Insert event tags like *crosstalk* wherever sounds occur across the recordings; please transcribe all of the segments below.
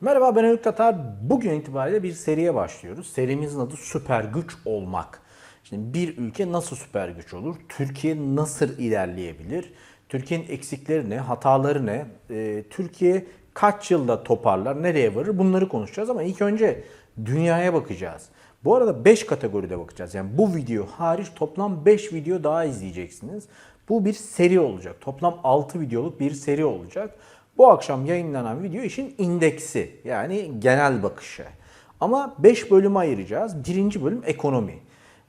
Merhaba ben Haluk Tatar. Bugün itibariyle bir seriye başlıyoruz. Serimizin adı Süper Güç Olmak. Şimdi bir ülke nasıl süper güç olur? Türkiye nasıl ilerleyebilir? Türkiye'nin eksikleri ne? Hataları ne? Ee, Türkiye kaç yılda toparlar? Nereye varır? Bunları konuşacağız ama ilk önce dünyaya bakacağız. Bu arada 5 kategoride bakacağız. Yani bu video hariç toplam 5 video daha izleyeceksiniz. Bu bir seri olacak. Toplam 6 videoluk bir seri olacak. Bu akşam yayınlanan video işin indeksi yani genel bakışı. Ama 5 bölüme ayıracağız. Birinci bölüm ekonomi.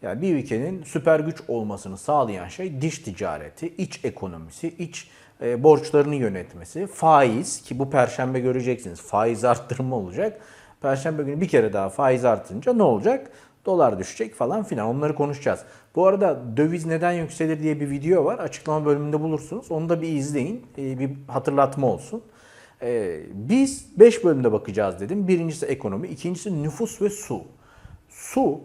Yani bir ülkenin süper güç olmasını sağlayan şey dış ticareti, iç ekonomisi, iç e, borçlarını yönetmesi, faiz ki bu perşembe göreceksiniz faiz arttırma olacak. Perşembe günü bir kere daha faiz artınca ne olacak? Dolar düşecek falan filan onları konuşacağız. Bu arada döviz neden yükselir diye bir video var. Açıklama bölümünde bulursunuz. Onu da bir izleyin. Ee, Bir hatırlatma olsun. Ee, Biz 5 bölümde bakacağız dedim. Birincisi ekonomi, ikincisi nüfus ve su. Su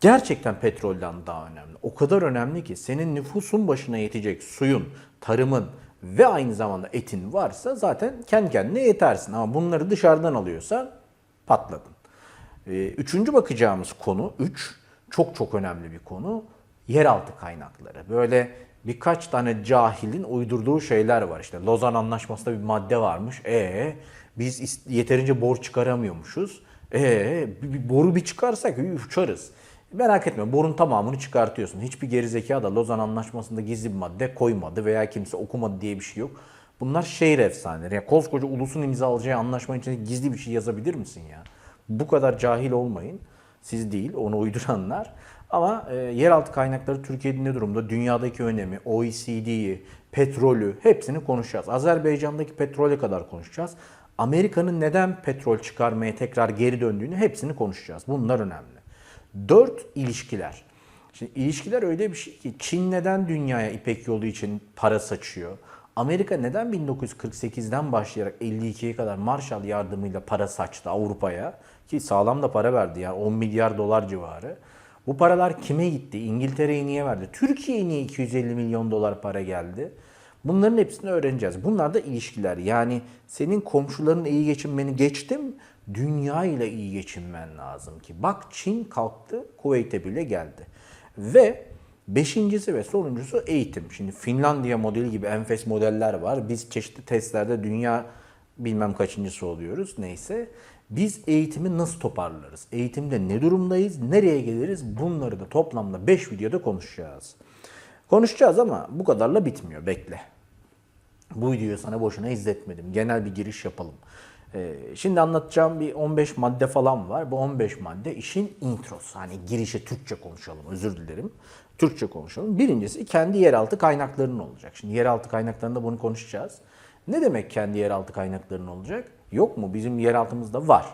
gerçekten petrolden daha önemli. O kadar önemli ki senin nüfusun başına yetecek suyun, tarımın ve aynı zamanda etin varsa zaten kendi kendine yetersin. Ama bunları dışarıdan alıyorsan patladın. Ee, Üçüncü bakacağımız konu, üç, çok çok önemli bir konu. Yeraltı kaynakları. Böyle birkaç tane cahilin uydurduğu şeyler var. İşte Lozan Anlaşması'nda bir madde varmış. E biz yeterince borç çıkaramıyormuşuz. E bir, bir boru bir çıkarsak uçarız. Merak etme borun tamamını çıkartıyorsun. Hiçbir gerizekalı da Lozan Anlaşması'nda gizli bir madde koymadı veya kimse okumadı diye bir şey yok. Bunlar şehir efsaneleri. Yani koskoca ulusun imzalayacağı anlaşmanın içinde gizli bir şey yazabilir misin ya? Bu kadar cahil olmayın. Siz değil, onu uyduranlar. Ama e, yeraltı kaynakları Türkiye'de ne durumda? Dünyadaki önemi, OECD'yi, petrolü hepsini konuşacağız. Azerbaycan'daki petrole kadar konuşacağız. Amerika'nın neden petrol çıkarmaya tekrar geri döndüğünü hepsini konuşacağız. Bunlar önemli. Dört, ilişkiler. Şimdi ilişkiler öyle bir şey ki Çin neden dünyaya İpek yolu için para saçıyor? Amerika neden 1948'den başlayarak 52'ye kadar Marshall yardımıyla para saçtı Avrupa'ya? Ki sağlam da para verdi yani 10 milyar dolar civarı. Bu paralar kime gitti? İngiltere'ye niye verdi? Türkiye'ye niye 250 milyon dolar para geldi? Bunların hepsini öğreneceğiz. Bunlar da ilişkiler. Yani senin komşuların iyi geçinmeni geçtim, dünya ile iyi geçinmen lazım ki. Bak Çin kalktı, Kuveyt'e bile geldi. Ve beşincisi ve sonuncusu eğitim. Şimdi Finlandiya modeli gibi enfes modeller var. Biz çeşitli testlerde dünya bilmem kaçıncısı oluyoruz neyse. Biz eğitimi nasıl toparlarız? Eğitimde ne durumdayız? Nereye geliriz? Bunları da toplamda 5 videoda konuşacağız. Konuşacağız ama bu kadarla bitmiyor. Bekle. Bu videoyu sana boşuna izletmedim. Genel bir giriş yapalım. Ee, şimdi anlatacağım bir 15 madde falan var. Bu 15 madde işin introsu. Hani girişe Türkçe konuşalım. Özür dilerim. Türkçe konuşalım. Birincisi kendi yeraltı kaynaklarının olacak. Şimdi yeraltı kaynaklarında bunu konuşacağız. Ne demek kendi yeraltı kaynaklarının olacak? Yok mu? Bizim yeraltımızda var.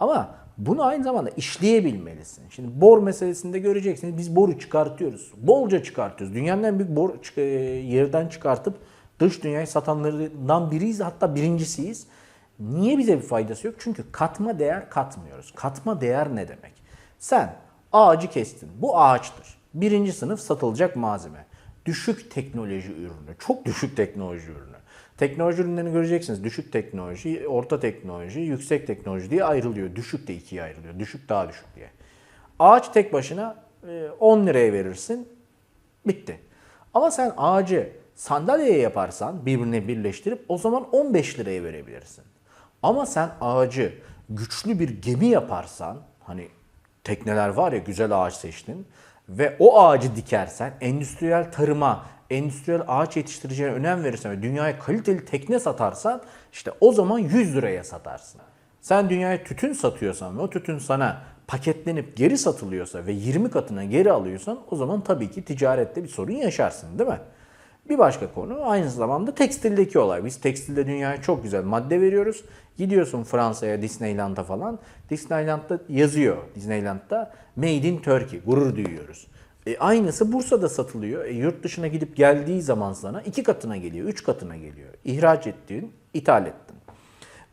Ama bunu aynı zamanda işleyebilmelisin. Şimdi bor meselesinde göreceksiniz. Biz boru çıkartıyoruz. Bolca çıkartıyoruz. Dünyanın en büyük bor çık- e, yerden çıkartıp dış dünyaya satanlarından biriyiz. Hatta birincisiyiz. Niye bize bir faydası yok? Çünkü katma değer katmıyoruz. Katma değer ne demek? Sen ağacı kestin. Bu ağaçtır. Birinci sınıf satılacak malzeme. Düşük teknoloji ürünü. Çok düşük teknoloji ürünü. Teknoloji ürünlerini göreceksiniz. Düşük teknoloji, orta teknoloji, yüksek teknoloji diye ayrılıyor. Düşük de ikiye ayrılıyor. Düşük daha düşük diye. Ağaç tek başına e, 10 liraya verirsin. Bitti. Ama sen ağacı sandalyeye yaparsan birbirine birleştirip o zaman 15 liraya verebilirsin. Ama sen ağacı güçlü bir gemi yaparsan hani tekneler var ya güzel ağaç seçtin ve o ağacı dikersen endüstriyel tarıma, endüstriyel ağaç yetiştireceğine önem verirsen ve dünyaya kaliteli tekne satarsan işte o zaman 100 liraya satarsın. Sen dünyaya tütün satıyorsan ve o tütün sana paketlenip geri satılıyorsa ve 20 katına geri alıyorsan o zaman tabii ki ticarette bir sorun yaşarsın değil mi? Bir başka konu aynı zamanda tekstildeki olay. Biz tekstilde dünyaya çok güzel madde veriyoruz. Gidiyorsun Fransa'ya, Disneyland'a falan. Disneyland'da yazıyor. Disneyland'da Made in Turkey. Gurur duyuyoruz. E, aynısı Bursa'da satılıyor. E, yurt dışına gidip geldiği zaman sana iki katına geliyor, üç katına geliyor. İhraç ettiğin, ithal ettin.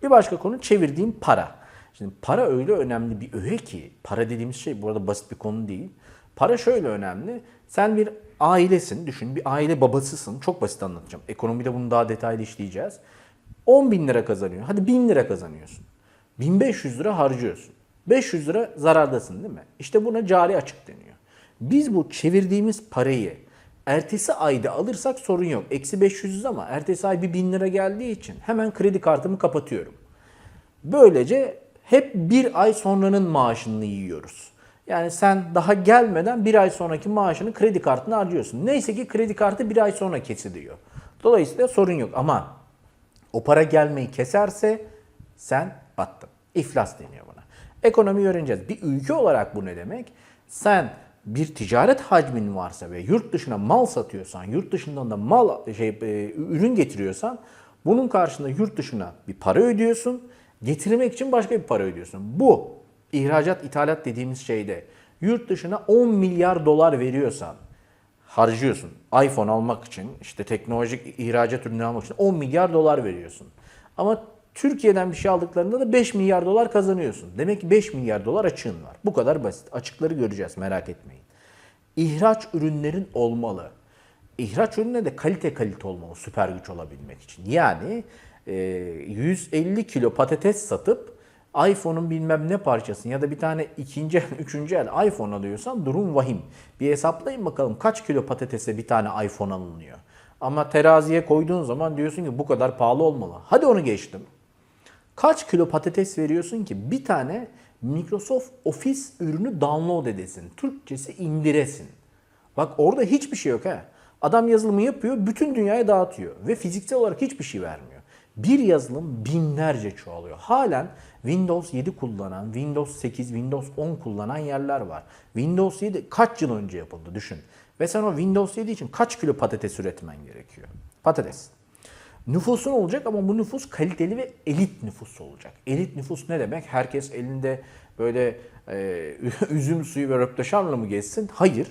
Bir başka konu çevirdiğin para. Şimdi para öyle önemli bir öğe ki, para dediğimiz şey burada basit bir konu değil. Para şöyle önemli. Sen bir ailesin, düşün bir aile babasısın. Çok basit anlatacağım. Ekonomide bunu daha detaylı işleyeceğiz. 10 bin lira kazanıyor. Hadi 1000 lira kazanıyorsun. 1500 lira harcıyorsun. 500 lira zarardasın değil mi? İşte buna cari açık deniyor. Biz bu çevirdiğimiz parayı ertesi ayda alırsak sorun yok. Eksi 500 ama ertesi ay bir 1000 lira geldiği için hemen kredi kartımı kapatıyorum. Böylece hep bir ay sonranın maaşını yiyoruz. Yani sen daha gelmeden bir ay sonraki maaşını kredi kartına harcıyorsun. Neyse ki kredi kartı bir ay sonra kesiliyor. Dolayısıyla sorun yok ama o para gelmeyi keserse sen battın. İflas deniyor buna. Ekonomiyi öğreneceğiz. Bir ülke olarak bu ne demek? Sen bir ticaret hacmin varsa ve yurt dışına mal satıyorsan, yurt dışından da mal şey e, ürün getiriyorsan bunun karşında yurt dışına bir para ödüyorsun. Getirmek için başka bir para ödüyorsun. Bu ihracat ithalat dediğimiz şeyde yurt dışına 10 milyar dolar veriyorsan harcıyorsun. iPhone almak için, işte teknolojik ihracat ürünü almak için 10 milyar dolar veriyorsun. Ama Türkiye'den bir şey aldıklarında da 5 milyar dolar kazanıyorsun. Demek ki 5 milyar dolar açığın var. Bu kadar basit. Açıkları göreceğiz merak etmeyin. İhraç ürünlerin olmalı. İhraç ürününe de kalite kalite olmalı süper güç olabilmek için. Yani e, 150 kilo patates satıp iPhone'un bilmem ne parçasını ya da bir tane ikinci el, *laughs* üçüncü el iPhone alıyorsan durum vahim. Bir hesaplayın bakalım kaç kilo patatese bir tane iPhone alınıyor. Ama teraziye koyduğun zaman diyorsun ki bu kadar pahalı olmalı. Hadi onu geçtim. Kaç kilo patates veriyorsun ki bir tane Microsoft Office ürünü download edesin. Türkçesi indiresin. Bak orada hiçbir şey yok ha. Adam yazılımı yapıyor, bütün dünyaya dağıtıyor ve fiziksel olarak hiçbir şey vermiyor. Bir yazılım binlerce çoğalıyor. Halen Windows 7 kullanan, Windows 8, Windows 10 kullanan yerler var. Windows 7 kaç yıl önce yapıldı düşün. Ve sen o Windows 7 için kaç kilo patates üretmen gerekiyor? Patates. Nüfusun olacak ama bu nüfus kaliteli ve elit nüfus olacak. Elit nüfus ne demek? Herkes elinde böyle e, *laughs* üzüm suyu ve röpteşarla mı geçsin? Hayır.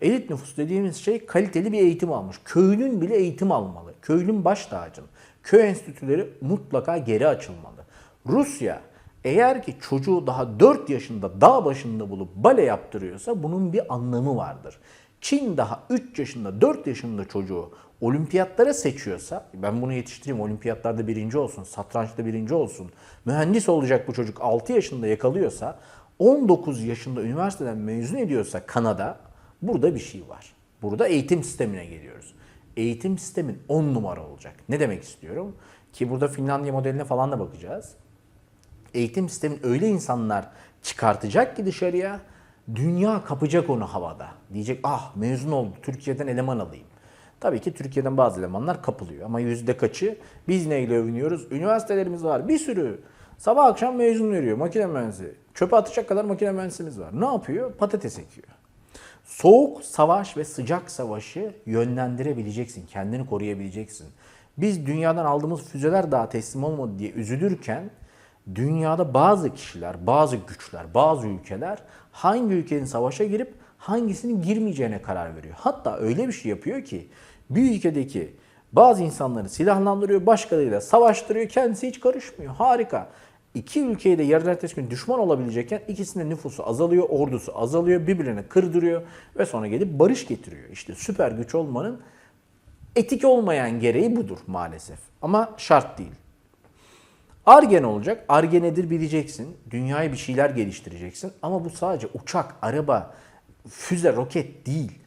Elit nüfus dediğimiz şey kaliteli bir eğitim almış. Köylün bile eğitim almalı. Köylün baş tacın. Köy enstitüleri mutlaka geri açılmalı. Rusya eğer ki çocuğu daha 4 yaşında dağ başında bulup bale yaptırıyorsa bunun bir anlamı vardır. Çin daha 3 yaşında 4 yaşında çocuğu olimpiyatlara seçiyorsa ben bunu yetiştireyim olimpiyatlarda birinci olsun, satrançta birinci olsun, mühendis olacak bu çocuk 6 yaşında yakalıyorsa 19 yaşında üniversiteden mezun ediyorsa Kanada burada bir şey var. Burada eğitim sistemine geliyoruz. Eğitim sistemin 10 numara olacak. Ne demek istiyorum? Ki burada Finlandiya modeline falan da bakacağız eğitim sistemin öyle insanlar çıkartacak ki dışarıya dünya kapacak onu havada. Diyecek ah mezun oldu Türkiye'den eleman alayım. Tabii ki Türkiye'den bazı elemanlar kapılıyor ama yüzde kaçı biz neyle övünüyoruz? Üniversitelerimiz var bir sürü. Sabah akşam mezun veriyor makine mühendisi. Çöpe atacak kadar makine mühendisimiz var. Ne yapıyor? Patates ekiyor. Soğuk savaş ve sıcak savaşı yönlendirebileceksin. Kendini koruyabileceksin. Biz dünyadan aldığımız füzeler daha teslim olmadı diye üzülürken dünyada bazı kişiler, bazı güçler, bazı ülkeler hangi ülkenin savaşa girip hangisinin girmeyeceğine karar veriyor. Hatta öyle bir şey yapıyor ki bir ülkedeki bazı insanları silahlandırıyor, başkalarıyla savaştırıyor, kendisi hiç karışmıyor. Harika. İki ülkeyi de yarın ertesi gün düşman olabilecekken ikisinin nüfusu azalıyor, ordusu azalıyor, birbirine kırdırıyor ve sonra gelip barış getiriyor. İşte süper güç olmanın etik olmayan gereği budur maalesef. Ama şart değil. Argen olacak. Arge nedir bileceksin. Dünyaya bir şeyler geliştireceksin. Ama bu sadece uçak, araba, füze, roket değil.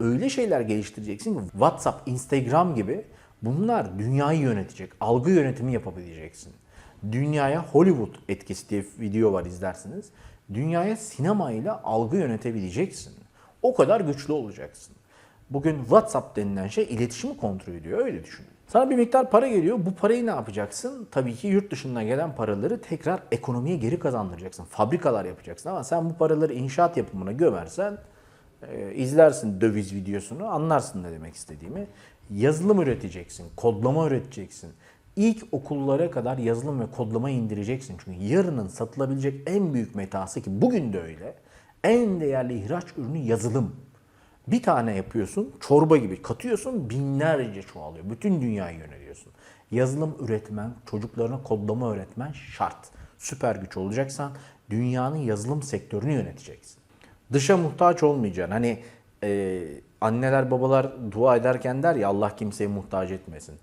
Öyle şeyler geliştireceksin ki WhatsApp, Instagram gibi bunlar dünyayı yönetecek. Algı yönetimi yapabileceksin. Dünyaya Hollywood etkisi diye video var izlersiniz. Dünyaya sinemayla algı yönetebileceksin. O kadar güçlü olacaksın. Bugün WhatsApp denilen şey iletişimi kontrol ediyor. Öyle düşünün. Sana bir miktar para geliyor. Bu parayı ne yapacaksın? Tabii ki yurt dışından gelen paraları tekrar ekonomiye geri kazandıracaksın. Fabrikalar yapacaksın ama sen bu paraları inşaat yapımına gömersen e, izlersin döviz videosunu anlarsın ne demek istediğimi. Yazılım üreteceksin, kodlama üreteceksin. İlk okullara kadar yazılım ve kodlama indireceksin. Çünkü yarının satılabilecek en büyük metası ki bugün de öyle. En değerli ihraç ürünü yazılım. Bir tane yapıyorsun, çorba gibi katıyorsun, binlerce çoğalıyor. Bütün dünyayı yöneliyorsun. Yazılım üretmen, çocuklarına kodlama öğretmen şart. Süper güç olacaksan dünyanın yazılım sektörünü yöneteceksin. Dışa muhtaç olmayacaksın. Hani e, anneler babalar dua ederken der ya Allah kimseye muhtaç etmesin.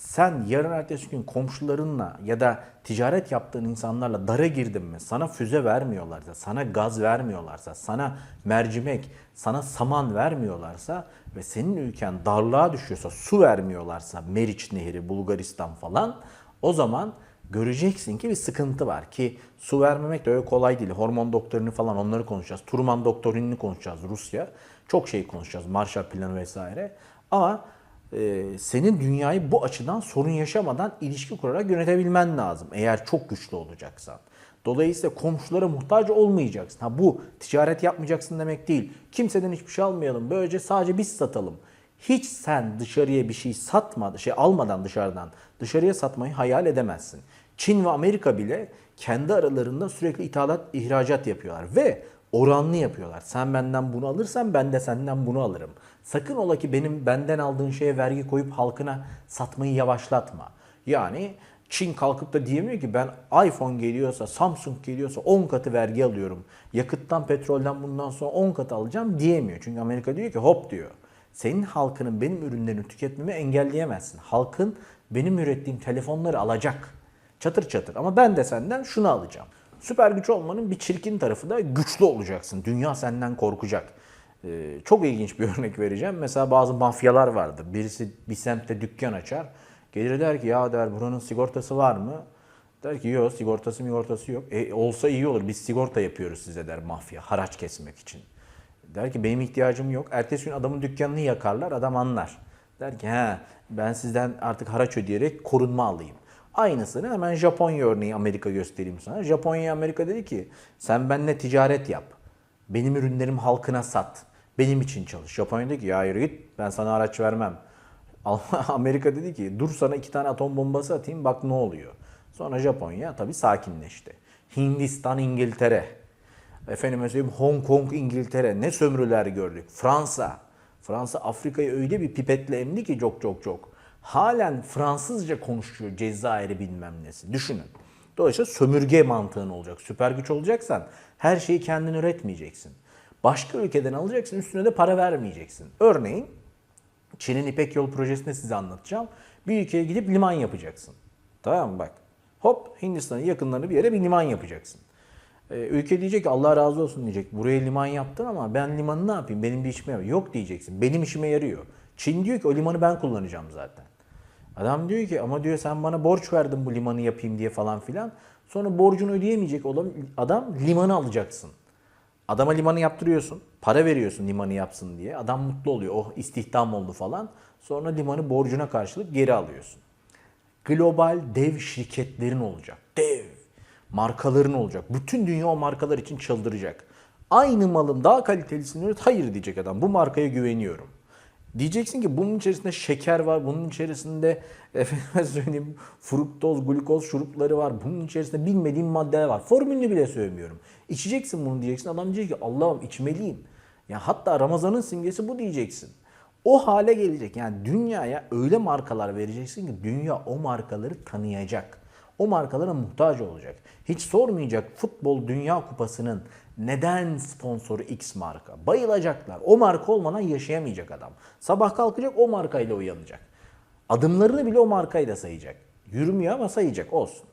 Sen yarın ertesi gün komşularınla ya da ticaret yaptığın insanlarla dara girdin mi? Sana füze vermiyorlarsa, sana gaz vermiyorlarsa, sana mercimek, sana saman vermiyorlarsa ve senin ülken darlığa düşüyorsa, su vermiyorlarsa, Meriç Nehri, Bulgaristan falan o zaman göreceksin ki bir sıkıntı var ki su vermemek de öyle kolay değil. Hormon doktorunu falan onları konuşacağız. Turman doktorinini konuşacağız Rusya. Çok şey konuşacağız. Marshall planı vesaire. Ama e, senin dünyayı bu açıdan sorun yaşamadan ilişki kurarak yönetebilmen lazım. Eğer çok güçlü olacaksan. Dolayısıyla komşulara muhtaç olmayacaksın. Ha bu ticaret yapmayacaksın demek değil. Kimseden hiçbir şey almayalım. Böylece sadece biz satalım. Hiç sen dışarıya bir şey satma, şey almadan dışarıdan dışarıya satmayı hayal edemezsin. Çin ve Amerika bile kendi aralarında sürekli ithalat, ihracat yapıyorlar ve oranlı yapıyorlar. Sen benden bunu alırsan ben de senden bunu alırım. Sakın ola ki benim benden aldığın şeye vergi koyup halkına satmayı yavaşlatma. Yani Çin kalkıp da diyemiyor ki ben iPhone geliyorsa, Samsung geliyorsa 10 katı vergi alıyorum. Yakıttan, petrolden bundan sonra 10 katı alacağım diyemiyor. Çünkü Amerika diyor ki hop diyor. Senin halkının benim ürünlerimi tüketmemi engelleyemezsin. Halkın benim ürettiğim telefonları alacak. Çatır çatır. Ama ben de senden şunu alacağım. Süper güç olmanın bir çirkin tarafı da güçlü olacaksın. Dünya senden korkacak. Ee, çok ilginç bir *laughs* örnek vereceğim. Mesela bazı mafyalar vardır. Birisi bir semtte dükkan açar. Gelir der ki ya der buranın sigortası var mı? Der ki yok sigortası sigortası yok. E, olsa iyi olur biz sigorta yapıyoruz size der mafya haraç kesmek için. Der ki benim ihtiyacım yok. Ertesi gün adamın dükkanını yakarlar adam anlar. Der ki he ben sizden artık haraç ödeyerek korunma alayım. Aynısını hemen Japonya örneği Amerika göstereyim sana. Japonya Amerika dedi ki sen benimle ticaret yap. Benim ürünlerim halkına sat. Benim için çalış. Japonya dedi ki ya yürü git ben sana araç vermem. *laughs* Amerika dedi ki dur sana iki tane atom bombası atayım bak ne oluyor. Sonra Japonya tabii sakinleşti. Hindistan, İngiltere. Efendime söyleyeyim Hong Kong, İngiltere ne sömürüler gördük. Fransa. Fransa Afrika'yı öyle bir pipetle emdi ki çok çok çok. Halen Fransızca konuşuyor Cezayir'i bilmem nesi. Düşünün. Dolayısıyla sömürge mantığın olacak. Süper güç olacaksan her şeyi kendin üretmeyeceksin. Başka ülkeden alacaksın üstüne de para vermeyeceksin. Örneğin Çin'in İpek Yolu projesinde size anlatacağım. Bir ülkeye gidip liman yapacaksın. Tamam mı bak. Hop Hindistan'ın yakınlarında bir yere bir liman yapacaksın. Ee, ülke diyecek ki Allah razı olsun diyecek. Buraya liman yaptın ama ben limanı ne yapayım? Benim bir işime yarıyor. Yok diyeceksin. Benim işime yarıyor. Çin diyor ki o limanı ben kullanacağım zaten. Adam diyor ki ama diyor sen bana borç verdin bu limanı yapayım diye falan filan. Sonra borcunu ödeyemeyecek olan adam limanı alacaksın. Adama limanı yaptırıyorsun. Para veriyorsun limanı yapsın diye. Adam mutlu oluyor. Oh istihdam oldu falan. Sonra limanı borcuna karşılık geri alıyorsun. Global dev şirketlerin olacak. Dev. Markaların olacak. Bütün dünya o markalar için çıldıracak. Aynı malın daha kalitelisini üret. Hayır diyecek adam. Bu markaya güveniyorum. Diyeceksin ki bunun içerisinde şeker var, bunun içerisinde *laughs* efendim söyleyeyim fruktoz, glukoz şurupları var, bunun içerisinde bilmediğim maddeler var. Formülünü bile söylemiyorum. İçeceksin bunu diyeceksin. Adam diyecek ki Allah'ım içmeliyim. Ya hatta Ramazan'ın simgesi bu diyeceksin. O hale gelecek. Yani dünyaya öyle markalar vereceksin ki dünya o markaları tanıyacak. O markalara muhtaç olacak. Hiç sormayacak futbol dünya kupasının neden sponsoru X marka? Bayılacaklar. O marka olmadan yaşayamayacak adam. Sabah kalkacak o markayla uyanacak. Adımlarını bile o markayla sayacak. Yürümüyor ama sayacak olsun.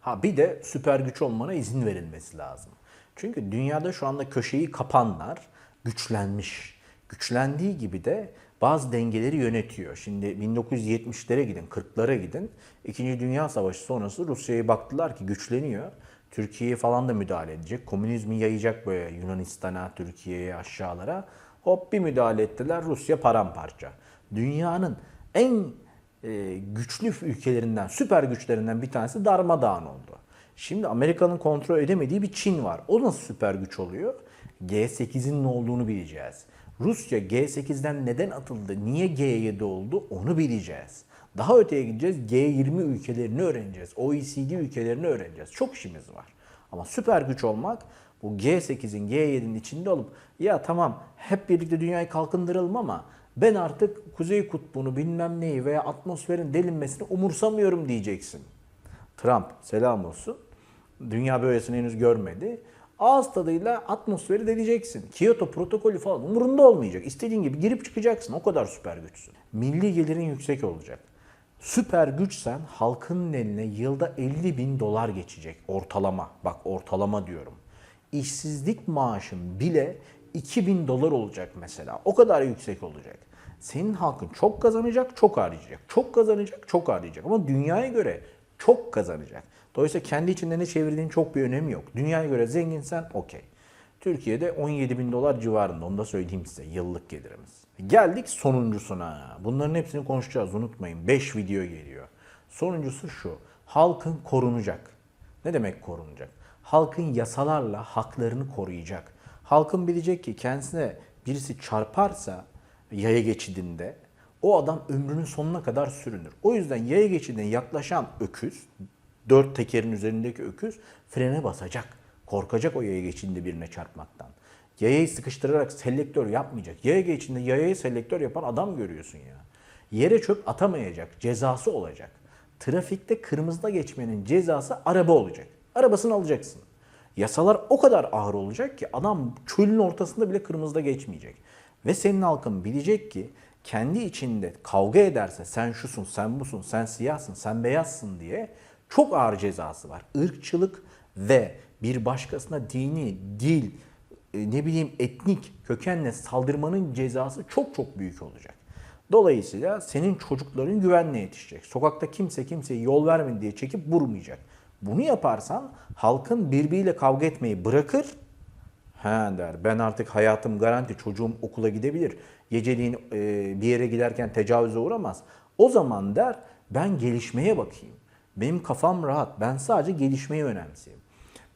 Ha bir de süper güç olmana izin verilmesi lazım. Çünkü dünyada şu anda köşeyi kapanlar güçlenmiş. Güçlendiği gibi de bazı dengeleri yönetiyor. Şimdi 1970'lere gidin, 40'lara gidin. İkinci Dünya Savaşı sonrası Rusya'ya baktılar ki güçleniyor. Türkiye'ye falan da müdahale edecek. Komünizmi yayacak böyle Yunanistan'a, Türkiye'ye, aşağılara. Hop bir müdahale ettiler. Rusya paramparça. Dünyanın en e, güçlü ülkelerinden, süper güçlerinden bir tanesi darmadağın oldu. Şimdi Amerika'nın kontrol edemediği bir Çin var. O nasıl süper güç oluyor? G8'in ne olduğunu bileceğiz. Rusya G8'den neden atıldı, niye G7 oldu onu bileceğiz. Daha öteye gideceğiz, G20 ülkelerini öğreneceğiz, OECD ülkelerini öğreneceğiz. Çok işimiz var. Ama süper güç olmak bu G8'in, G7'nin içinde olup ya tamam hep birlikte dünyayı kalkındıralım ama ben artık Kuzey Kutbu'nu bilmem neyi veya atmosferin delinmesini umursamıyorum diyeceksin. Trump selam olsun. Dünya böylesini henüz görmedi. Ağız tadıyla atmosferi deleceksin. Kyoto protokolü falan umurunda olmayacak. İstediğin gibi girip çıkacaksın. O kadar süper güçsün. Milli gelirin yüksek olacak. Süper güçsen halkın eline yılda 50 bin dolar geçecek ortalama. Bak ortalama diyorum. İşsizlik maaşın bile 2000 dolar olacak mesela. O kadar yüksek olacak. Senin halkın çok kazanacak, çok harcayacak. Çok kazanacak, çok harcayacak. Ama dünyaya göre çok kazanacak. Dolayısıyla kendi içinde ne çevirdiğin çok bir önemi yok. Dünyaya göre zenginsen okey. Türkiye'de 17 bin dolar civarında onu da söyleyeyim size yıllık gelirimiz. Geldik sonuncusuna. Bunların hepsini konuşacağız unutmayın. 5 video geliyor. Sonuncusu şu. Halkın korunacak. Ne demek korunacak? Halkın yasalarla haklarını koruyacak. Halkın bilecek ki kendisine birisi çarparsa yaya geçidinde o adam ömrünün sonuna kadar sürünür. O yüzden yaya geçidine yaklaşan öküz, dört tekerin üzerindeki öküz frene basacak. Korkacak o yaya geçidinde birine çarpmaktan. Yayayı sıkıştırarak selektör yapmayacak. Yaya geçidinde yayayı selektör yapan adam görüyorsun ya. Yere çöp atamayacak, cezası olacak. Trafikte kırmızıda geçmenin cezası araba olacak. Arabasını alacaksın. Yasalar o kadar ağır olacak ki adam çölün ortasında bile kırmızıda geçmeyecek. Ve senin halkın bilecek ki kendi içinde kavga ederse sen şusun, sen busun, sen siyahsın, sen beyazsın diye çok ağır cezası var. Irkçılık ve bir başkasına dini, dil, e, ne bileyim etnik kökenle saldırmanın cezası çok çok büyük olacak. Dolayısıyla senin çocukların güvenle yetişecek. Sokakta kimse kimseye yol vermedi diye çekip vurmayacak. Bunu yaparsan halkın birbiriyle kavga etmeyi bırakır. He der ben artık hayatım garanti çocuğum okula gidebilir. Geceliğin e, bir yere giderken tecavüze uğramaz. O zaman der ben gelişmeye bakayım. Benim kafam rahat. Ben sadece gelişmeyi önemseyeyim.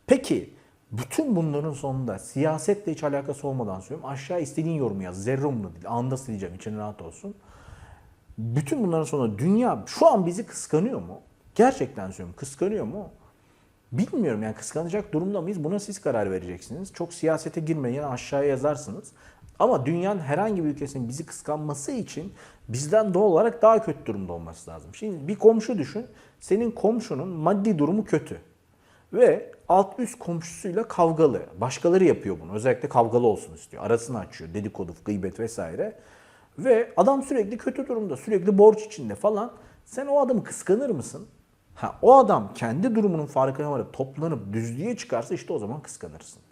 Peki bütün bunların sonunda siyasetle hiç alakası olmadan söylüyorum. Aşağı istediğin yorumu yaz. Zerre umurumda değil. Anında sileceğim. için rahat olsun. Bütün bunların sonunda dünya şu an bizi kıskanıyor mu? Gerçekten söylüyorum. Kıskanıyor mu? Bilmiyorum yani kıskanacak durumda mıyız? Buna siz karar vereceksiniz. Çok siyasete girmeyin aşağıya yazarsınız. Ama dünyanın herhangi bir ülkesinin bizi kıskanması için bizden doğal olarak daha kötü durumda olması lazım. Şimdi bir komşu düşün. Senin komşunun maddi durumu kötü. Ve alt üst komşusuyla kavgalı. Başkaları yapıyor bunu. Özellikle kavgalı olsun istiyor. Arasını açıyor. Dedikodu, gıybet vesaire. Ve adam sürekli kötü durumda. Sürekli borç içinde falan. Sen o adamı kıskanır mısın? Ha, o adam kendi durumunun farkına varıp toplanıp düzlüğe çıkarsa işte o zaman kıskanırsın.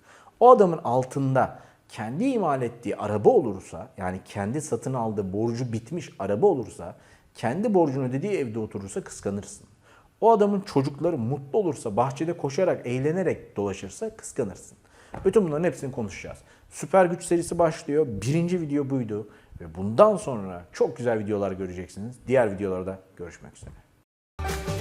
O adamın altında kendi imal ettiği araba olursa yani kendi satın aldığı borcu bitmiş araba olursa kendi borcunu ödediği evde oturursa kıskanırsın. O adamın çocukları mutlu olursa bahçede koşarak eğlenerek dolaşırsa kıskanırsın. Bütün bunların hepsini konuşacağız. Süper güç serisi başlıyor. Birinci video buydu. Ve bundan sonra çok güzel videolar göreceksiniz. Diğer videolarda görüşmek üzere.